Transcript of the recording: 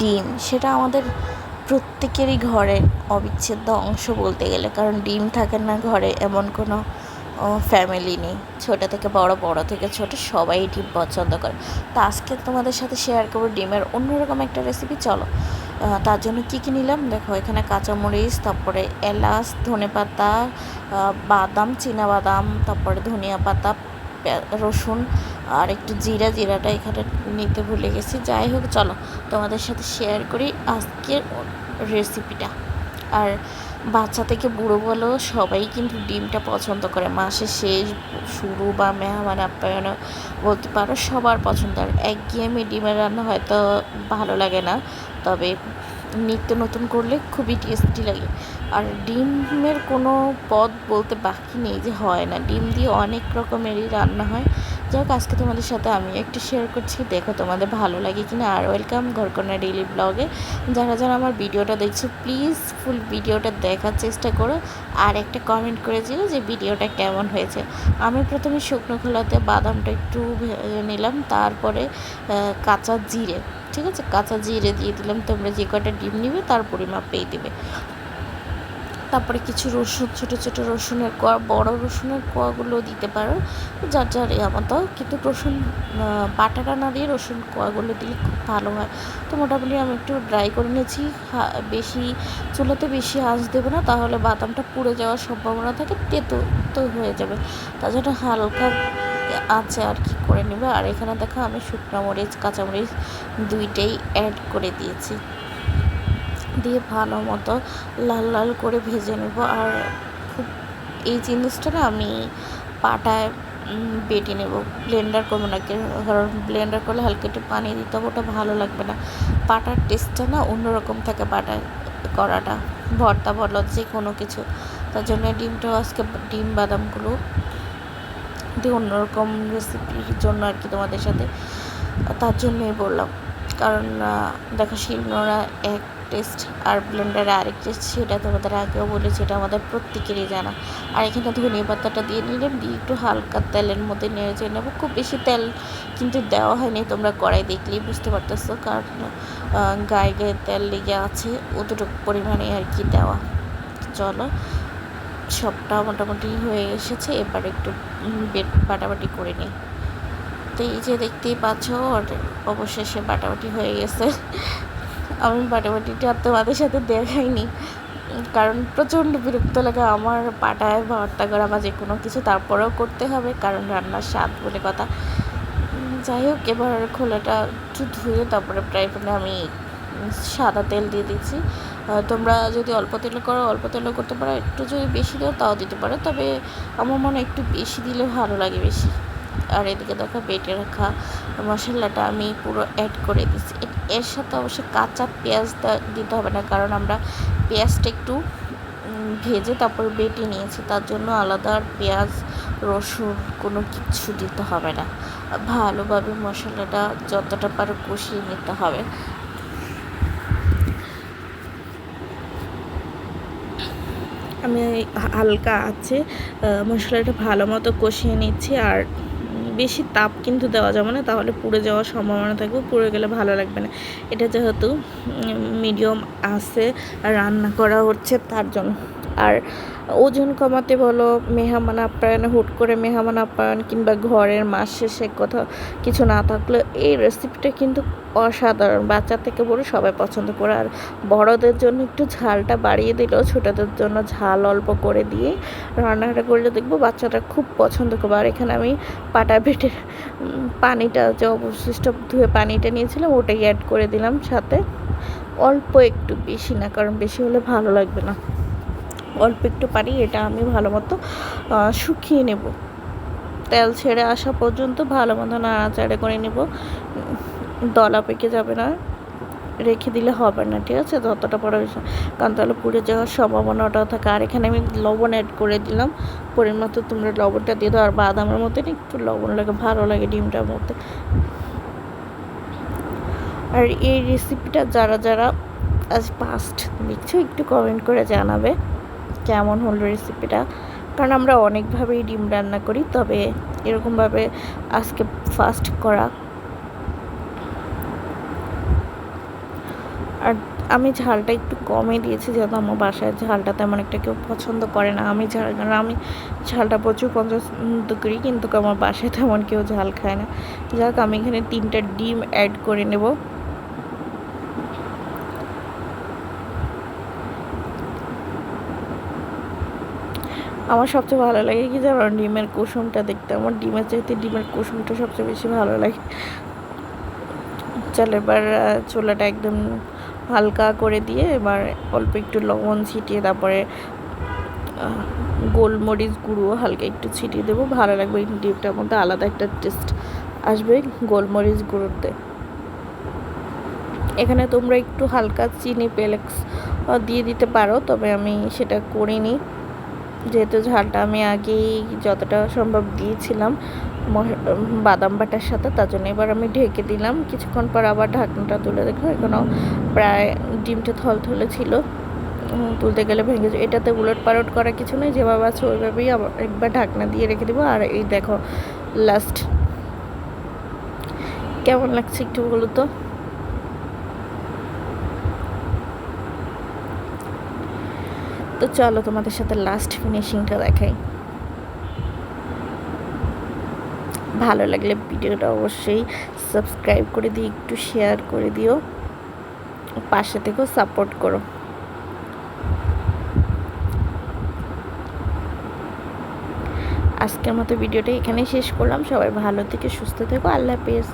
ডিম, সেটা আমাদের প্রত্যেকেরই ঘরের অবিচ্ছেদ্য অংশ বলতে গেলে। কারণ ডিম থাকে না ঘরে, এমন কোনো ফ্যামিলি নেই। ছোটো থেকে বড় বড় থেকে ছোট, সবাই ডিম পছন্দ করে। তো আজকে তোমাদের সাথে শেয়ার করব ডিমের অন্যরকম একটা রেসিপি চলো তার জন্য কী কী নিলাম? দেখো, এখানে কাঁচামরিচ, তারপরে এলাচ ধনে পাতা বাদাম বাদাম তারপরে ধনিয়া পাতা রসুন আর একটু জিরা, জিরাটা এখানে নিতে ভুলে গেছি। যাই হোক, চলো তোমাদের সাথে শেয়ার করি আজকের রেসিপিটা আর বাচ্চা থেকে বুড়ো বলো, সবাই কিন্তু ডিমটা পছন্দ করে। মাসের শেষ শুরু বা মেহমান আপ্যায়নে বলতে পারো, সবার পছন্দ। আর এক একঘেয়েমি ডিমের রান্না হয়তো ভালো লাগে না, তবে নিত্য নতুন করলে খুবই টেস্টি লাগে। আর ডিমের কোনো পদ বলতে বাকি নেই যে হয় না। ডিম দিয়ে অনেক রকমেরই রান্না হয়। যাই হোক, আজকে তোমাদের সাথে আমি একটু শেয়ার করছি। দেখো তোমাদের ভালো লাগে কিনা? আর ওয়েলকাম ঘরকন্যা ডেইলি ব্লগে যারা যারা আমার ভিডিওটা দেখছ প্লিজ ফুল ভিডিওটা দেখার চেষ্টা করো। আর একটা কমেন্ট করে দিও যে ভিডিওটা কেমন হয়েছে। আমি প্রথমে শুকনো খোলাতে বাদামটা একটু নিলাম, তারপরে কাঁচা জিরে, ঠিক আছে? কাঁচা জিরে দিয়ে দিলাম। তোমরা যে কটা ডিম নিবে, তার পরিমাপেই দিবে। তারপরে কিছু রসুন, ছোটো ছোটো রসুনের কোয়া, বড় রসুনের কোয়াগুলো দিতে পারো। যার যার ইয়া মতো। কিন্তু রসুন বাটাটা না দিয়ে রসুন কোয়াগুলো দিলে খুব ভালো হয়। তো মোটামুটি আমি একটু ড্রাই করে নিয়েছি। বেশি, চুলাতে বেশি আঁচ দেবো না। তাহলে বাদামটা পুড়ে যাওয়ার সম্ভাবনা থাকে, তেতো তো হয়ে যাবে। জন্য হালকা আছে আর কি করে নেবে। আর এখানে দেখো আমি শুকনো মরিচ কাঁচামরিচ দুইটাই অ্যাড করে দিয়েছি। দিয়ে ভালো মতো লাল লাল করে ভেজে নেব। আর খুব এই জিনিসটা না আমি পাটায় বেটে নেব। ব্লেন্ডার করব না কারণ ব্লেন্ডার করলে হালকা একটু পানি দিতে হবে, ওটা ভালো লাগবে না। পাটার টেস্টটা না অন্যরকম থাকে পাটায় করাটা, ভর্তা বলো, যে কোনো কিছু। তার জন্য ডিমটাও আজকে ডিম বাদামগুলো দিয়ে অন্যরকম রেসিপির জন্য আর কি তোমাদের সাথে। তার জন্যই বললাম। কারণ দেখো শিলনোড়া এক টেস্ট আর ব্লেন্ডারে আরেক টেস্ট, সেটা তোমাদের আগেও বলেছি, এটা আমাদের প্রত্যেকেরই জানা। আর এখানে ধনিয়া পাতাটা দিয়ে নিলাম দিয়ে একটু হালকা তেলের মধ্যে নেড়ে নেব। খুব বেশি তেল কিন্তু দেওয়া হয়নি, তোমরা কড়াই দেখলেই বুঝতে পারতেছো, কারণ গায়ে গায়ে তেল লেগে আছে, অতটুকু পরিমাণে আর কি দেওয়া। চলো, সবটা মোটামুটি হয়ে এসেছে, এবার একটু বেট, বাটাবাটি করে নিই। তো এই যে দেখতেই পাচ্ছ অবশেষে বাটাবাটি হয়ে গেছে। আমি বাটাবাটিটা তোমাদের সাথে দেখাইনি। কারণ প্রচণ্ড বিরক্ত লাগে আমার পাটায় বা ভর্তা করা বা যে কোনো কিছু তারপরেও করতে হবে, কারণ রান্নার স্বাদ বলে কথা। যাই হোক, এবার খোলাটা একটু ধুয়ে তারপরে ফ্রাই প্যানে আমি সাদা তেল দিয়ে দিচ্ছি। তোমরা যদি অল্প তেলে করো, অল্প তেলেও করতে পারো, একটু যদি বেশি দাও, তাও দিতে পারো। তবে আমার মনে একটু বেশি দিলে ভালো লাগে বেশি। আর এদিকে দেখো বেটে রাখা মশলাটা আমি পুরো অ্যাড করে দিচ্ছি এর সাথে অবশ্যই কাঁচা পেঁয়াজ দিতে হবে না, কারণ আমরা পেঁয়াজটা একটু ভেজে তারপর বেটে নিয়েছি, তার জন্য আলাদা আর পেঁয়াজ, রসুন কোনো কিছু দিতে হবে না। ভালোভাবে মশলাটা যতটা পারো কষিয়ে নিতে হবে। আমি হালকা আছে মশলাটা ভালো মতো কষিয়ে নিচ্ছি আর বেশি তাপ কিন্তু দেওয়া যাবে না, তাহলে পুড়ে যাওয়ার সম্ভাবনা থাকবে, পুড়ে গেলে ভালো লাগবে না। এটা যেহেতু মিডিয়াম আছে রান্না করা হচ্ছে তার জন্য। আর ওজন কমাতে বলো, মেহমান আপ্যায়নে হুট করে মেহমান আপ্যায়ন কিংবা ঘরের মাস শেষে কোথাও কিছু না থাকলে এই রেসিপিটা কিন্তু অসাধারণ। বাচ্চা থেকে বড় সবাই পছন্দ করে। আর বড়দের জন্য একটু ঝালটা বাড়িয়ে দিলেও ছোটদের জন্য ঝাল অল্প করে দিয়ে রান্নাটা করলে দেখব বাচ্চাটা খুব পছন্দ করবে। আর এখানে আমি পাটা বেটে পানিটা যে অবশিষ্ট ধুয়ে পানিটা নিয়েছিলাম ওটাই অ্যাড করে দিলাম সাথে। অল্প একটু বেশি না, কারণ বেশি হলে ভালো লাগবে না। অল্প একটু পানি, এটা আমি ভালো মতো শুকিয়ে নেব। তেল ছেড়ে আসা পর্যন্ত ভালো মতো নাড়াচাড়া করে নেব। দলা পেকে যাবে না, রেখে দিলে হবে না, ঠিক আছে? যতটা বড় বিষয় কারণ তাহলে পুড়ে যাওয়ার সম্ভাবনাটাও থাকে। আর এখানে আমি লবণ অ্যাড করে দিলাম। পরিমাণ মতো তোমরা লবণটা দিয়ে দাও। আর বাদামের মধ্যে না একটু লবণ লাগে, ভালো লাগে ডিমটার মধ্যে। আর এই রেসিপিটা যারা যারা আজ ফার্স্ট দেখছ, একটু কমেন্ট করে জানাবে। কেমন হলো রেসিপিটা কারণ আমরা অনেকভাবেই ডিম রান্না করি, তবে এরকমভাবে আজকে ফার্স্ট করা। আর আমি ঝালটা একটু কমই দিয়েছি, যেহেতু আমার বাসায় ঝালটা তেমন একটা কেউ পছন্দ করে না। আমি ঝাল, কারণ আমি ঝালটা প্রচুর পছন্দ করি, কিন্তু আমার বাসায় তেমন কেউ ঝাল খায় না। যাক, আমি এখানে তিনটা ডিম অ্যাড করে নেব। আমার সবচেয়ে ভালো লাগে কি জানো? ডিমের কুসুমটা দেখতে। আমার ডিমের চাইতে ডিমের কুসুমটা সবচেয়ে বেশি ভালো লাগে। চল এবার চুলাটা একদম হালকা করে দিয়ে এবার অল্প একটু লবণ ছিটিয়ে তারপরে গোলমরিচ গুঁড়ো হালকা একটু ছিটিয়ে দেবো। ভালো লাগবে ডিমটার মধ্যে। আলাদা একটা টেস্ট আসবে গোলমরিচ গুঁড়োতে। এখানে তোমরা একটু হালকা চিনি, পেলেক্স দিয়ে দিতে পারো, তবে আমি সেটা করিনি। যেহেতু ঝালটা আমি আগেই যতটা সম্ভব দিয়েছিলাম বাদাম বাটার সাথে, তার জন্য এবার আমি ঢেকে দিলাম। কিছুক্ষণ পর আবার ঢাকনাটা তুলে দেখো এখনও প্রায় ডিমটা থলথলে ছিল। তুলতে গেলে ভেঙে যায়। এটাতে উলট পালট করা কিছু নেই, যেভাবে আছে ওইভাবেই আবার একবার ঢাকনা দিয়ে রেখে দেবো। আর এই দেখো লাস্ট কেমন লাগছে একটু বলো তো? তো চলো তোমাদের সাথে লাস্ট ফিনিশিংটা দেখাই। ভালো লাগলে ভিডিওটা অবশ্যই সাবস্ক্রাইব করে দিও, একটু শেয়ার করে দিও, পাশে থেকেও সাপোর্ট করো। আজকের মতো ভিডিওটা এখানেই শেষ করলাম। সবাই ভালো থেকে, সুস্থ থেকো, আল্লাহ হাফেজ।